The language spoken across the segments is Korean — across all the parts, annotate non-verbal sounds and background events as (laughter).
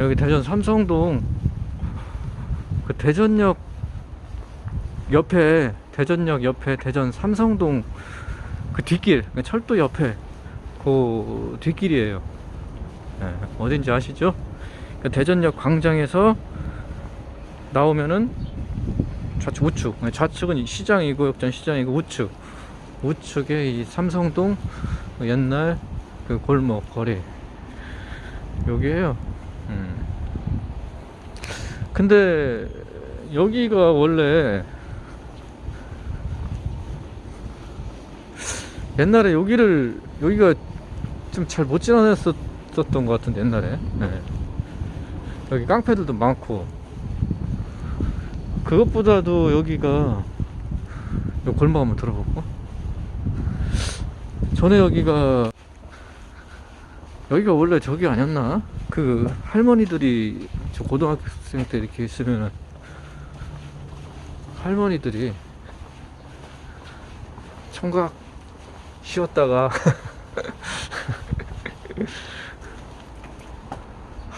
여기 대전 삼성동 그 대전역 옆에 대전역 옆에 대전 삼성동 그 뒷길 그 철도 옆에 그 뒷길이에요. 예, 어딘지 아시죠? 그 대전역 광장에서 나오면은 좌측 우측 예, 좌측은 이 시장이고 역전 시장이고 우측 우측에 이 삼성동 그 옛날 그 골목 거리 여기에요. 음. 근데 여기가 원래 옛날에 여기를 여기가 좀 잘 못 지나녔었던 것 같은데 옛날에 네. 여기 깡패들도 많고 그것보다도 여기가 요 골목 한번 들어볼까? 전에 여기가 여기가 원래 저기 아니었나? 그 할머니들이 저 고등학생 때 이렇게 있으면은 할머니들이 청각 쉬었다가 (laughs)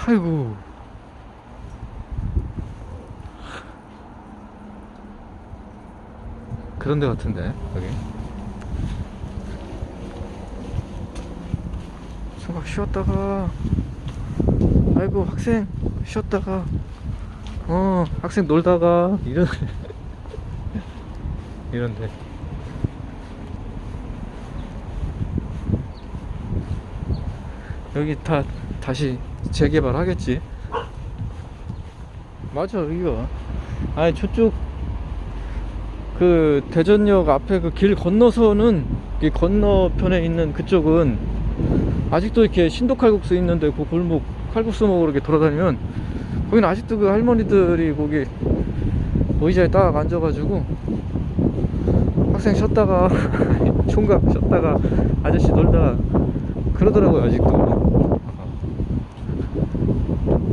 아이고 그런 데 같은데 여기 청각 쉬었다가. 아이고 학생 쉬었다가. 어 학생 놀다가 이런 (laughs) 이런데. 여기 다 다시 재개발 하겠지? 맞아 여기가. 아니 저쪽 그 대전역 앞에 그 길 건너서는 이 건너편에 있는 그쪽은 아직도 이렇게 신도 칼국수 있는데 그 골목 칼국수 먹으러 이렇게 돌아다니면 거기는 아직도 그 할머니들이 거기 의자에 딱 앉아가지고 학생 쉬었다가 (laughs) 총각 쉬었다가 아저씨 놀다가 그러더라고요 아직도.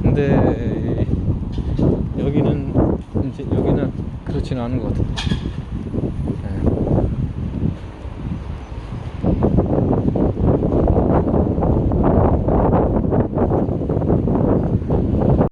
근데 여기는 이제 여기는 그렇지는 않은 것 같아요